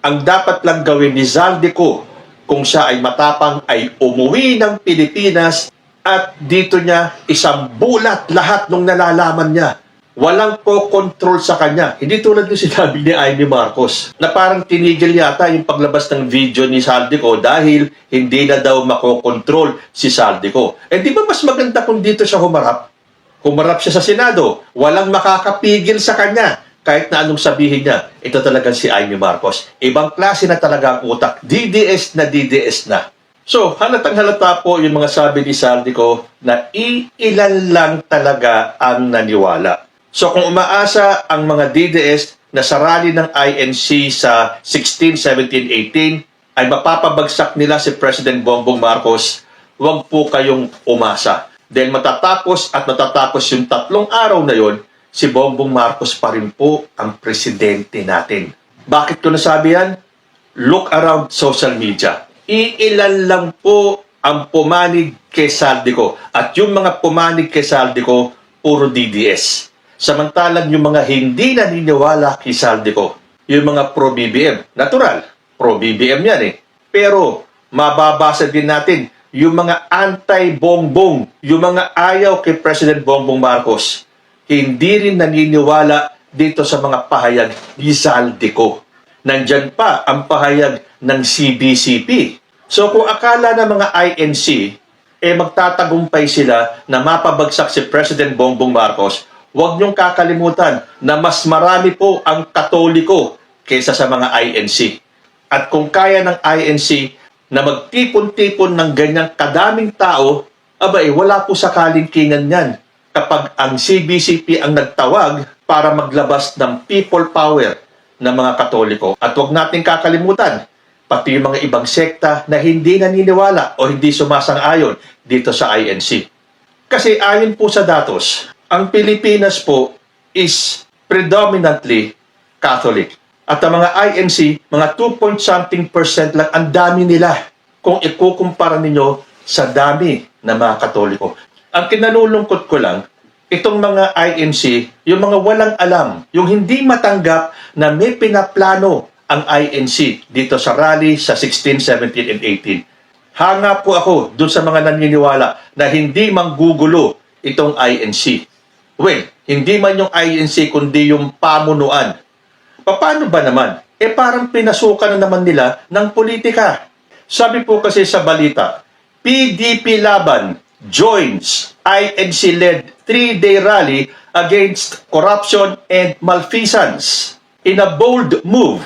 Ang dapat lang gawin ni Zaldico kung siya ay matapang ay umuwi ng Pilipinas at dito niya isang bulat lahat ng nalalaman niya. Walang ko-control sa kanya. Hindi tulad ng sinabi ni Amy Marcos na parang tinigil yata yung paglabas ng video ni Saldico dahil hindi na daw makokontrol si Saldico. Eh di ba mas maganda kung dito siya humarap? Humarap siya sa Senado. Walang makakapigil sa kanya. Kahit na anong sabihin niya, ito talagang si Amy Marcos. Ibang klase na talaga ang utak. DDS na DDS na. So, halatang halata po yung mga sabi ni Saldico na iilan lang talaga ang naniwala. So, kung umaasa ang mga DDS na sa rally ng INC sa 16, 17, 18 ay mapapabagsak nila si President Bongbong Marcos, huwag po kayong umasa. Dahil matatapos at matatapos yung tatlong araw na yon, si Bongbong Marcos pa rin po ang presidente natin. Bakit ko nasabi yan? Look around social media. Iilan lang po ang pumanig kay Saldico. At yung mga pumanig kay Saldico, puro DDS. Samantalang yung mga hindi naniniwala kay Saldico, yung mga pro-BBM, natural, pro-BBM yan eh. Pero mababasa din natin yung mga anti-bongbong, yung mga ayaw kay President Bongbong Marcos, hindi rin naniniwala dito sa mga pahayag ni Saldico. Nandyan pa ang pahayag ng CBCP. So kung akala ng mga INC, eh magtatagumpay sila na mapabagsak si President Bongbong Marcos, huwag niyong kakalimutan na mas marami po ang katoliko kaysa sa mga INC. At kung kaya ng INC na magtipon-tipon ng ganyang kadaming tao, abay, wala po sa kalingkingan yan kapag ang CBCP ang nagtawag para maglabas ng people power ng mga katoliko. At huwag nating kakalimutan, pati yung mga ibang sekta na hindi naniniwala o hindi sumasang-ayon dito sa INC. Kasi ayon po sa datos, ang Pilipinas po is predominantly Catholic. At ang mga INC, mga 2 point something percent lang, ang dami nila kung ikukumpara ninyo sa dami ng mga Katoliko. Ang kinalulungkot ko lang, itong mga INC, yung mga walang alam, yung hindi matanggap na may pinaplano ang INC dito sa rally sa 16, 17, and 18. Hanga po ako dun sa mga naniniwala na hindi manggugulo itong INC. Well, hindi man yung INC kundi yung pamunuan. Paano ba naman? Eh parang pinasukan na naman nila ng politika. Sabi po kasi sa balita, PDP Laban joins INC-led three-day rally against corruption and malfeasance. In a bold move,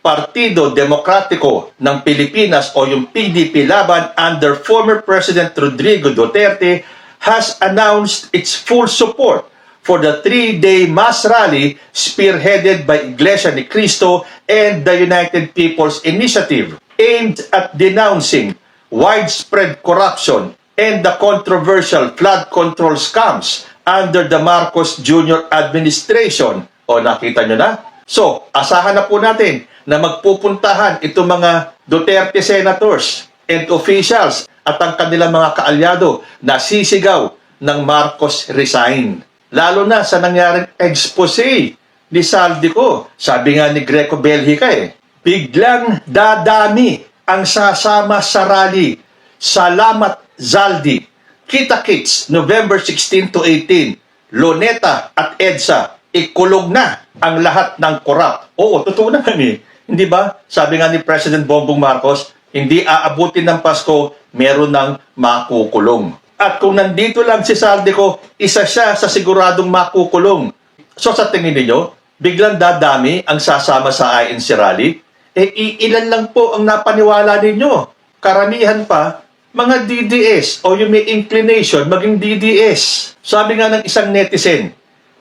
Partido Demokratiko ng Pilipinas o yung PDP Laban under former President Rodrigo Duterte has announced its full support for the three-day mass rally spearheaded by Iglesia ni Cristo and the United People's Initiative aimed at denouncing widespread corruption and the controversial flood control scams under the Marcos Jr. administration. O nakita nyo na? So, asahan na po natin na magpupuntahan itong mga Duterte senators and officials at ang kanilang mga kaalyado na sisigaw ng Marcos resign. Lalo na sa nangyaring expose ni Saldico. Sabi nga ni Greco Belgica eh, biglang dadami ang sasama sa rally. Salamat Zaldi. Kita Kits, November 16 to 18. Loneta at EDSA, ikulog na ang lahat ng korap. Oo, totoo naman eh. Hindi ba? Sabi nga ni President Bongbong Marcos, hindi aabutin ng Pasko, meron ng makukulong. At kung nandito lang si Saldico, isa siya sa siguradong makukulong. So sa tingin ninyo, biglang dadami ang sasama sa INC rally? Eh, iilan lang po ang napaniwala ninyo. Karamihan pa, mga DDS o yung may inclination maging DDS. Sabi nga ng isang netizen,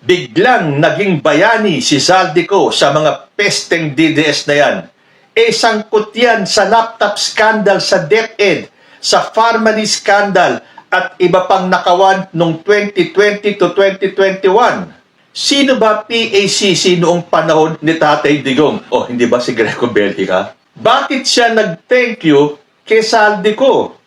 biglang naging bayani si Saldico sa mga pesteng DDS na yan. E sangkot yan sa laptop scandal sa DepEd, sa Farmally scandal at iba pang nakawan noong 2020 to 2021. Sino ba PACC noong panahon ni Tatay Digong? O, hindi ba si Greco Belgica? Bakit siya nag-thank you kay Saldico?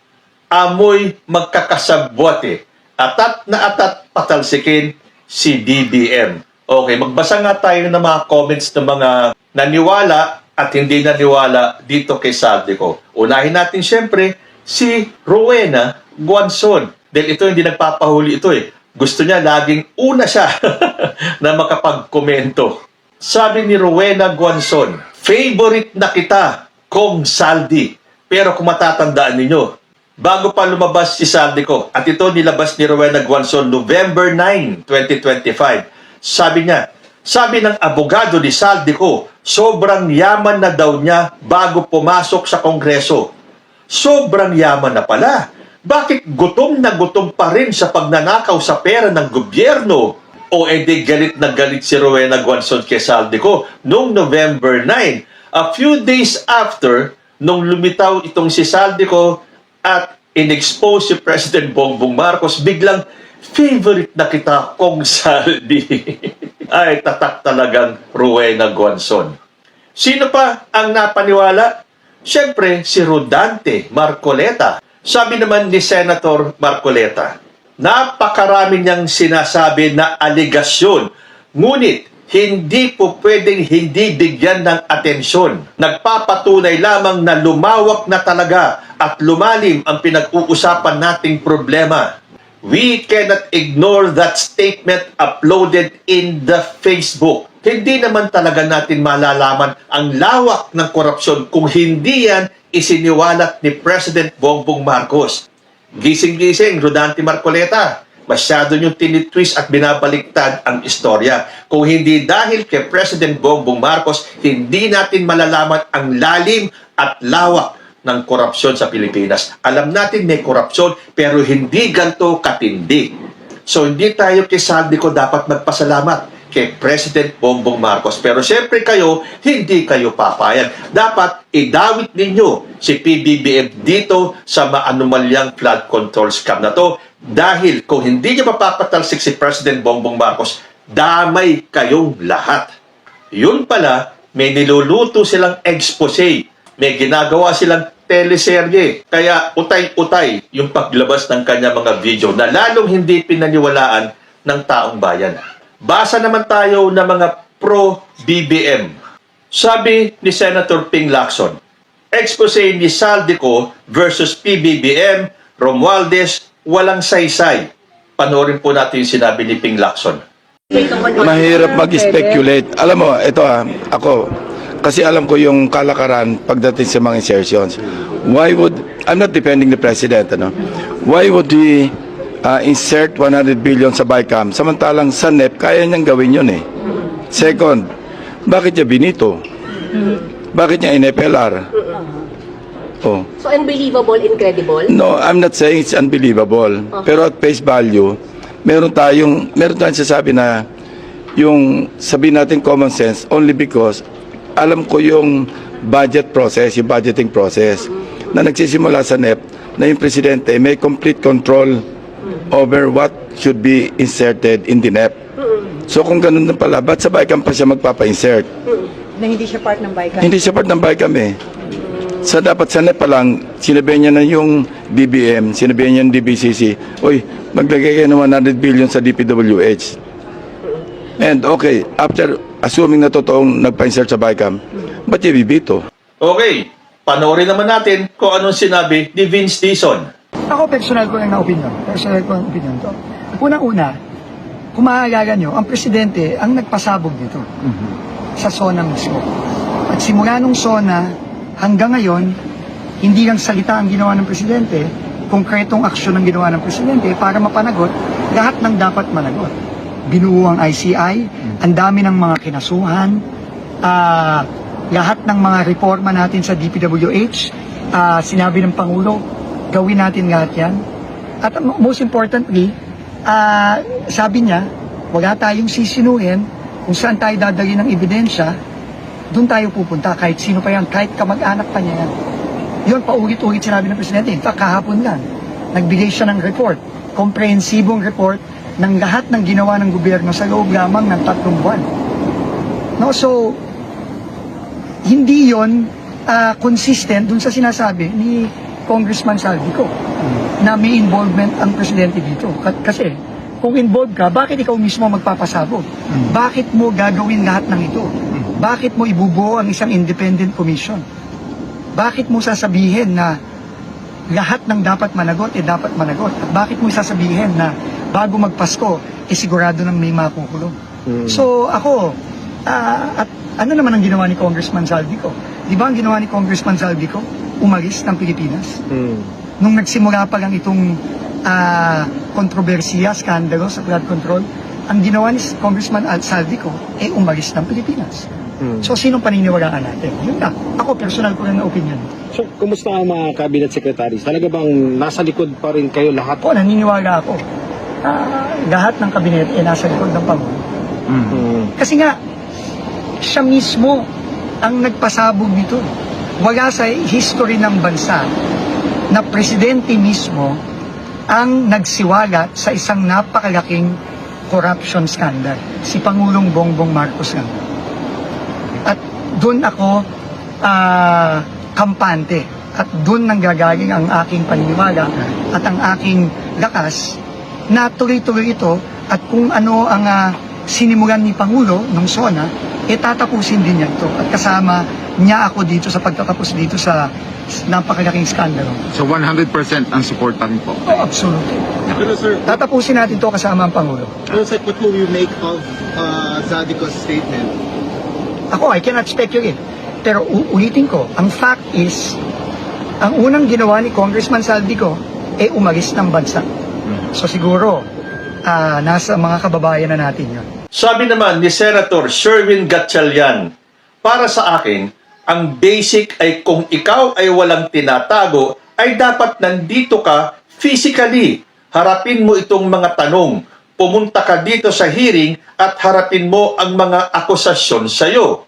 Amoy magkakasabwate. Atat na atat patalsikin si DBM. Okay, magbasa nga tayo ng mga comments ng mga naniwala at hindi naniwala dito kay Saldico. Unahin natin siyempre si Rowena Guanzon. Dahil ito hindi nagpapahuli ito eh. Gusto niya laging una siya na makapagkomento. Sabi ni Rowena Guanzon, favorite na kita, Kong Saldi. Pero kung matatandaan ninyo, bago pa lumabas si Saldi ko, at ito nilabas ni Rowena Guanzon November 9, 2025, sabi niya, sabi ng abogado ni Saldi ko, sobrang yaman na daw niya bago pumasok sa kongreso. Sobrang yaman na pala. Bakit gutom na gutom pa rin sa pagnanakaw sa pera ng gobyerno? O edi galit na galit si Rowena Guanzon kay Saldico noong November 9. A few days after, nung lumitaw itong si Saldico at in-expose si President Bongbong Marcos, biglang favorite na kita kong Saldi. Ay, tatak talagang Rowena Guanzon. Sino pa ang napaniwala? Siyempre, si Rodante Marcoleta. Sabi naman ni Senator Marcoleta, napakarami niyang sinasabi na aligasyon. Ngunit, hindi po pwedeng hindi bigyan ng atensyon. Nagpapatunay lamang na lumawak na talaga at lumalim ang pinag-uusapan nating problema. We cannot ignore that statement uploaded in the Facebook. Hindi naman talaga natin malalaman ang lawak ng korupsyon kung hindi yan isiniwalat ni President Bongbong Marcos. Gising-gising, Rodante Marcoleta. Masyado niyong tinitwist at binabaliktad ang istorya. Kung hindi dahil kay President Bongbong Marcos, hindi natin malalaman ang lalim at lawak ng korupsyon sa Pilipinas. Alam natin may korupsyon, pero hindi ganito katindi. So hindi tayo kay Saldico dapat magpasalamat kay President Bongbong Marcos. Pero siyempre kayo, hindi kayo papayag. Dapat idawit ninyo si PBBM dito sa maanumalyang flood control scam na to. Dahil kung hindi niyo mapapatalsik si President Bongbong Marcos, damay kayong lahat. Yun pala, may niluluto silang expose. May ginagawa silang teleserye. Kaya utay-utay yung paglabas ng kanya mga video na lalong hindi pinaniwalaan ng taong bayan. Basa naman tayo ng mga pro-BBM. Sabi ni Senator Ping Lacson, expose ni Saldico versus PBBM, Romualdez, walang saysay. Panoorin po natin yung sinabi ni Ping Lacson. Mahirap mag-speculate. Alam mo, ito ah, ako, kasi alam ko yung kalakaran pagdating sa mga insertions. Why would, I'm not defending the president, ano? Why would we uh, insert 100 billion sa BICAM samantalang sa NEP, kaya niyang gawin yun eh. Second, bakit niya binito? Bakit niya in-FLR? Oh. So unbelievable, incredible. No, I'm not saying it's unbelievable. Pero at face value, meron tayong meron tayong sasabi na yung sabihin natin common sense only because alam ko yung budget process, yung budgeting process na nagsisimula sa NEP na yung presidente may complete control over what should be inserted in the NEP. So kung ganun na pala, ba't sa BICAM pa siya magpapa-insert? na hindi siya part ng BICAM. Hindi siya part ng BICAM eh. Sa dapat sa NEP pa lang, sinabihan niya na yung DBM, sinabihan niya yung DBCC, Uy, maglagay kayo ng 100 billion sa DPWH. And okay, after assuming na totoong nagpa-insert sa BICAM, ba't niya bibito? Okay, panoorin naman natin kung anong sinabi ni Vince Dizon. Ako, personal ko lang na opinion. Personal ko lang opinion to. Unang-una, kung maaalala nyo, ang presidente ang nagpasabog dito. Sa SONA mismo. At simula nung SONA, hanggang ngayon, hindi lang salita ang ginawa ng presidente, konkretong aksyon ang ginawa ng presidente para mapanagot lahat ng dapat managot. Binuo ang ICI, ang dami ng mga kinasuhan, ah, lahat ng mga reforma natin sa DPWH, ah, sinabi ng Pangulo, gawin natin lahat yan. At most importantly, ah, sabi niya, wala tayong sisinuhin kung saan tayo dadali ng ebidensya, doon tayo pupunta kahit sino pa yan, kahit kamag-anak pa niya yan. Yun, paulit-ulit sinabi ng Presidente. In fact, kahapon lang, nagbigay siya ng report, komprehensibong report ng lahat ng ginawa ng gobyerno sa loob lamang ng tatlong buwan. No, so, hindi yon ah, consistent dun sa sinasabi ni Congressman Saldico na may involvement ang presidente dito. Ka- Kasi, kung involved ka, bakit ikaw mismo magpapasabog? Bakit mo gagawin lahat ng ito? Bakit mo ibubuo ang isang independent commission? Bakit mo sasabihin na lahat ng dapat managot, eh dapat managot? At bakit mo sasabihin na bago magpasko, eh sigurado nang may makukulong? So ako, ah, at ano naman ang ginawa ni Congressman Saldico? Di ba ang ginawa ni Congressman Saldico? Umalis ng Pilipinas. Nung nagsimula pa lang itong ah, kontrobersiya, skandalo sa flood control, ang ginawa ni Congressman Al Saldico, eh umalis ng Pilipinas. So, sinong paniniwalaan natin? Yun na. Ako, personal ko rin na opinion. So, kumusta ang mga cabinet secretaries? Talaga bang nasa likod pa rin kayo lahat? Ako, naniniwala ako. ah, lahat ng kabinet ay nasa likod ng Pangulo. Mm. Kasi nga, siya mismo ang nagpasabog nito. Wala sa history ng bansa na presidente mismo ang nagsiwalat sa isang napakalaking corruption scandal. Si Pangulong Bongbong Marcos nga. Doon ako ah, kampante. At doon nang gagaling ang aking paniniwala at ang aking lakas na tuloy-tuloy ito at kung ano ang ah, sinimulan ni Pangulo ng SONA, eh tatapusin din niya ito. At kasama niya ako dito sa pagtatapos dito sa napakalaking skandalo. So 100% ang supportan po. Oh, absolutely. Pero sir, Tatapusin natin ito kasama ang Pangulo. pero sir, what will you make of uh, Zadico's statement? Ako, I cannot speculate. Pero u- ulitin ko, ang fact is, ang unang ginawa ni Congressman Saldico, eh umalis ng bansa. So siguro, ah, nasa mga kababayan na natin yun. Sabi naman ni Senator Sherwin Gatchalian, para sa akin, ang basic ay kung ikaw ay walang tinatago, ay dapat nandito ka physically. Harapin mo itong mga tanong. Pumunta ka dito sa hearing at harapin mo ang mga akusasyon sa'yo.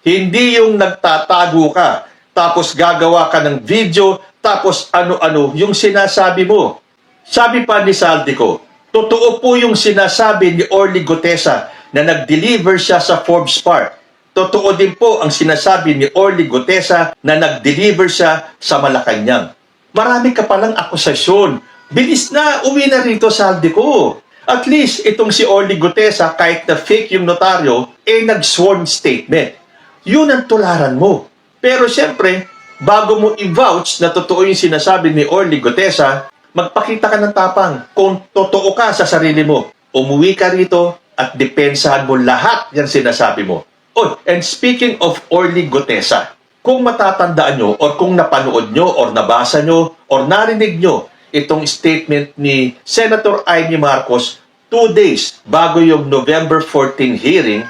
Hindi yung nagtatago ka, tapos gagawa ka ng video, tapos ano-ano yung sinasabi mo. Sabi pa ni Saldico, totoo po yung sinasabi ni Orly Gutesa na nag-deliver siya sa Forbes Park. Totoo din po ang sinasabi ni Orly Gutesa na nag-deliver siya sa Malacanang. Marami ka palang akusasyon. Bilis na, uwi na rito Saldico. At least itong si Orly Gutesa, kahit na fake yung notaryo, eh nag-sworn statement. Yun ang tularan mo. Pero siyempre, bago mo i-vouch na totoo yung sinasabi ni Orly Gutesa, magpakita ka ng tapang kung totoo ka sa sarili mo. Umuwi ka rito at depensahan mo lahat yung sinasabi mo. Oh, and speaking of Orly Gutesa, kung matatandaan nyo or kung napanood nyo or nabasa nyo or narinig nyo itong statement ni Senator Amy Marcos two days bago yung November 14 hearing,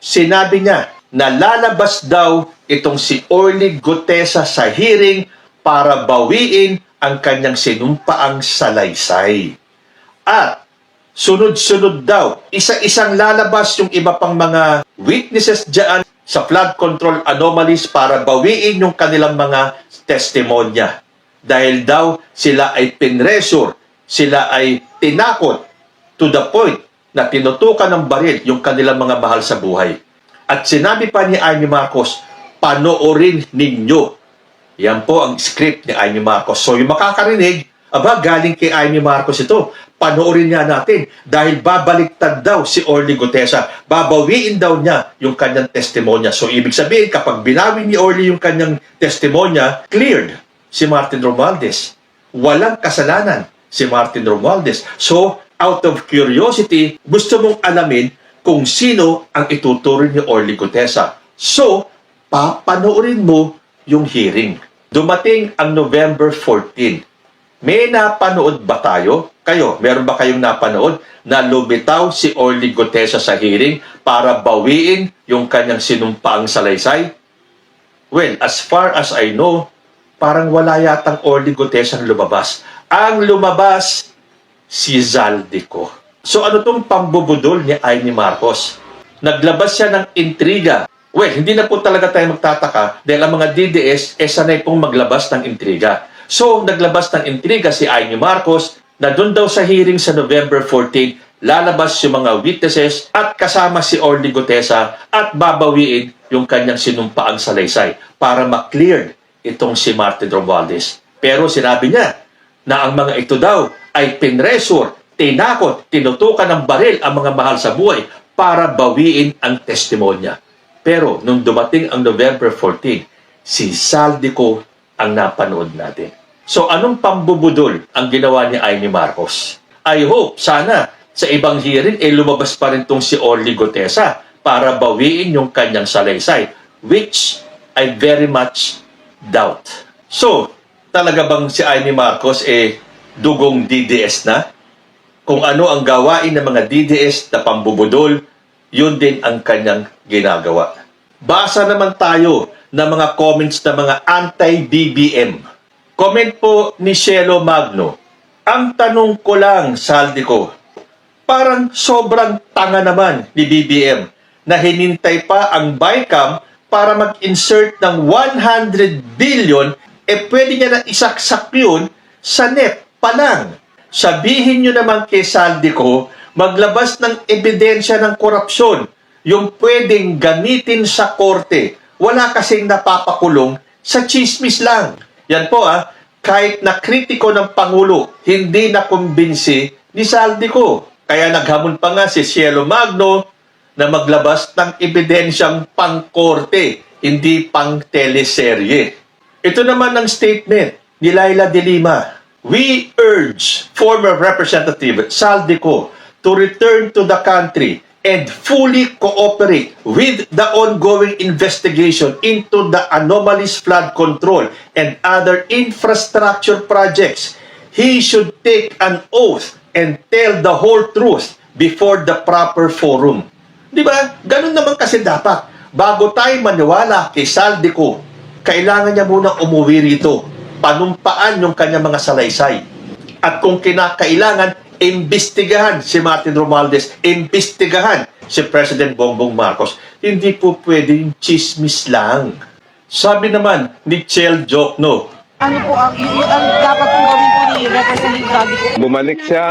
sinabi niya na lalabas daw itong si Orly Gutesa sa hearing para bawiin ang kanyang sinumpaang salaysay. At sunod-sunod daw, isa-isang lalabas yung iba pang mga witnesses dyan sa flood control anomalies para bawiin yung kanilang mga testimonya. Dahil daw sila ay pinresure, sila ay tinakot to the point na tinutukan ng baril yung kanilang mga mahal sa buhay. At sinabi pa ni Amy Marcos, panoorin ninyo. Yan po ang script ni Amy Marcos. So yung makakarinig, aba, galing kay Amy Marcos ito. Panoorin niya natin dahil babaliktad daw si Orly Gutesa. Babawiin daw niya yung kanyang testimonya. So ibig sabihin, kapag binawi ni Orly yung kanyang testimonya, cleared si Martin Romualdez. Walang kasalanan si Martin Romualdez. So, out of curiosity, gusto mong alamin kung sino ang ituturing ni Orly Gutesa. So, papanoorin mo yung hearing. Dumating ang November 14. May napanood ba tayo? Kayo, meron ba kayong napanood na lumitaw si Orly Gutesa sa hearing para bawiin yung kanyang sinumpaang salaysay? Well, as far as I know, parang wala yatang Orly Gutesa ang lumabas. Ang lumabas, si Zaldico. So ano tong pambubudol ni Amy Marcos? Naglabas siya ng intriga. Well, hindi na po talaga tayo magtataka dahil ang mga DDS eh sanay pong maglabas ng intriga. So, naglabas ng intriga si Amy Marcos na doon daw sa hearing sa November 14, lalabas yung mga witnesses at kasama si Orly Gutesa at babawiin yung kanyang sinumpaang salaysay para maklear itong si Martin Romualdez. Pero sinabi niya na ang mga ito daw ay pinresure, tinakot, tinutukan ng baril ang mga mahal sa buhay para bawiin ang testimonya. Pero nung dumating ang November 14, si Saldico ang napanood natin. So anong pambubudol ang ginawa ni Amy Marcos? I hope, sana, sa ibang hearing, eh lumabas pa rin tong si Orly Gotesa para bawiin yung kanyang salaysay, which I very much doubt. So, talaga bang si Amy Marcos eh dugong DDS na? Kung ano ang gawain ng mga DDS na pambubudol, yun din ang kanyang ginagawa. Basa naman tayo ng mga comments ng mga anti-BBM. Comment po ni Shelo Magno. Ang tanong ko lang, Saldi ko, parang sobrang tanga naman ni BBM na hinintay pa ang BICAM para mag-insert ng 100 billion, eh pwede niya na isaksak yun sa NEP pa lang. Sabihin nyo naman kay Saldico, maglabas ng ebidensya ng korupsyon, yung pwedeng gamitin sa korte. Wala kasing napapakulong sa chismis lang. Yan po ah, kahit na kritiko ng Pangulo, hindi na kumbinsi ni Saldico. Kaya naghamon pa nga si Cielo Magno na maglabas ng ebidensyang pangkorte, hindi pang teleserye. Ito naman ang statement ni Laila de Lima. We urge former Representative Saldico to return to the country and fully cooperate with the ongoing investigation into the anomalies flood control and other infrastructure projects. He should take an oath and tell the whole truth before the proper forum. Di ba? Ganun naman kasi dapat. Bago tayo maniwala kay Saldico, kailangan niya muna umuwi rito. Panumpaan yung kanyang mga salaysay. At kung kinakailangan, imbestigahan si Martin Romualdez, imbestigahan si President Bongbong Marcos. Hindi po pwedeng chismis lang. Sabi naman ni Chel Jokno, ano po ang, yung, yung, ang dapat pong gawin po ni Representative Gabi bumalik siya,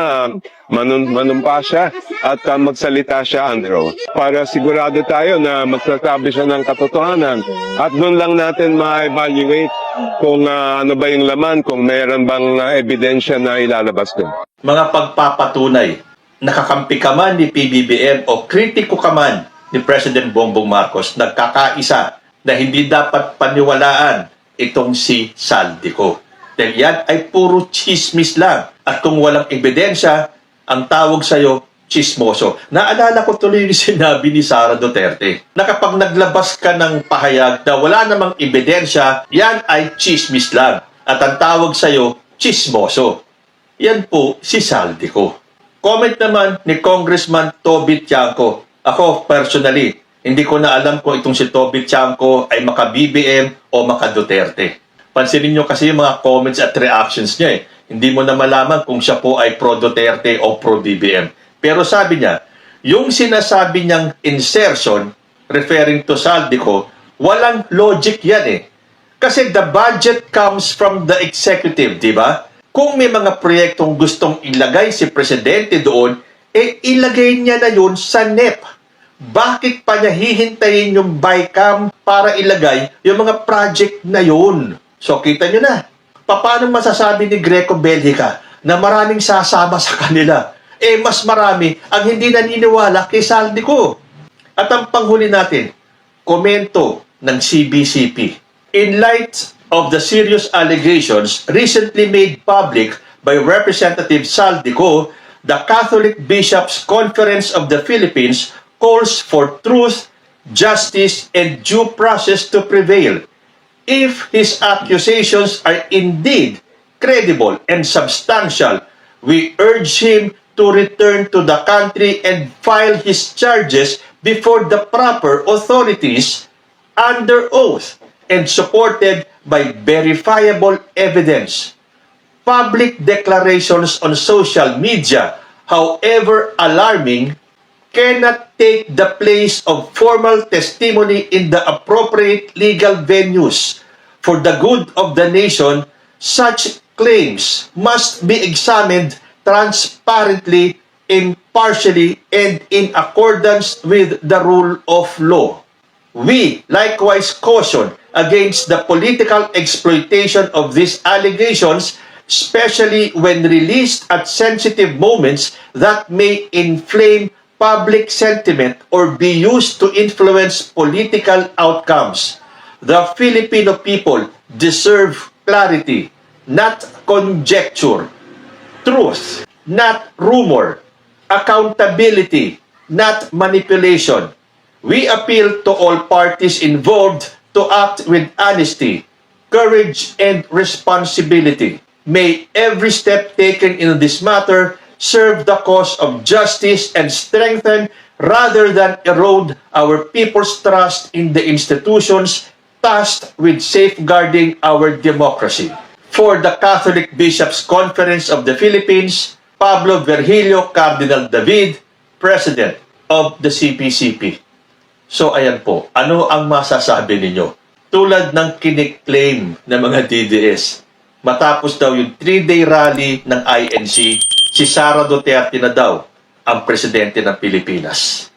manun, manumpa siya, at uh, magsalita siya oath. Para sigurado tayo na magsasabi siya ng katotohanan. At doon lang natin ma-evaluate kung uh, ano ba yung laman, kung mayroon bang uh, ebidensya na ilalabas doon. mga pagpapatunay, nakakampi ka man ni PBBM o kritiko ka man ni President Bongbong Marcos, nagkakaisa na hindi dapat paniwalaan itong si Saldico. Dahil yan ay puro chismis lang. At kung walang ebidensya, ang tawag sa'yo, chismoso. Naalala ko tuloy yung sinabi ni Sara Duterte na kapag naglabas ka ng pahayag na wala namang ebidensya, yan ay chismis lang. At ang tawag sa'yo, chismoso. Yan po si Saldico. Comment naman ni Congressman Toby Tiangco. Ako, personally, hindi ko na alam kung itong si Toby Tiangco ay maka-BBM o maka-Duterte. Pansinin nyo kasi yung mga comments at reactions niya eh. Hindi mo na malaman kung siya po ay pro-Duterte o pro-BBM. Pero sabi niya, yung sinasabi niyang insertion, referring to Saldico, walang logic yan eh. Kasi the budget comes from the executive, di ba? Kung may mga proyektong gustong ilagay si Presidente doon, eh ilagay niya na yun sa NEP. Bakit pa niya hihintayin yung BICAM para ilagay yung mga project na yun? So kita nyo na. Paano masasabi ni Greco Belgica na maraming sasama sa kanila? Eh mas marami ang hindi naniniwala kay Saldico. At ang panghuli natin, komento ng CBCP. In light of the serious allegations recently made public by Representative Saldico, the Catholic Bishops' Conference of the Philippines calls for truth, justice, and due process to prevail. If his accusations are indeed credible and substantial, we urge him to return to the country and file his charges before the proper authorities under oath and supported by verifiable evidence. Public declarations on social media, however alarming, cannot take the place of formal testimony in the appropriate legal venues. For the good of the nation, such claims must be examined transparently, impartially, and in accordance with the rule of law. We likewise caution against the political exploitation of these allegations, especially when released at sensitive moments that may inflame public sentiment or be used to influence political outcomes. The Filipino people deserve clarity, not conjecture, truth, not rumor, accountability, not manipulation. We appeal to all parties involved to act with honesty, courage, and responsibility. May every step taken in this matter serve the cause of justice and strengthen rather than erode our people's trust in the institutions tasked with safeguarding our democracy. For the Catholic Bishops' Conference of the Philippines, Pablo Virgilio Cardinal David, President of the CPCP. So ayan po, ano ang masasabi ninyo? Tulad ng kiniklaim ng mga DDS, matapos daw yung 3-day rally ng INC, si Sara Duterte na daw ang presidente ng Pilipinas.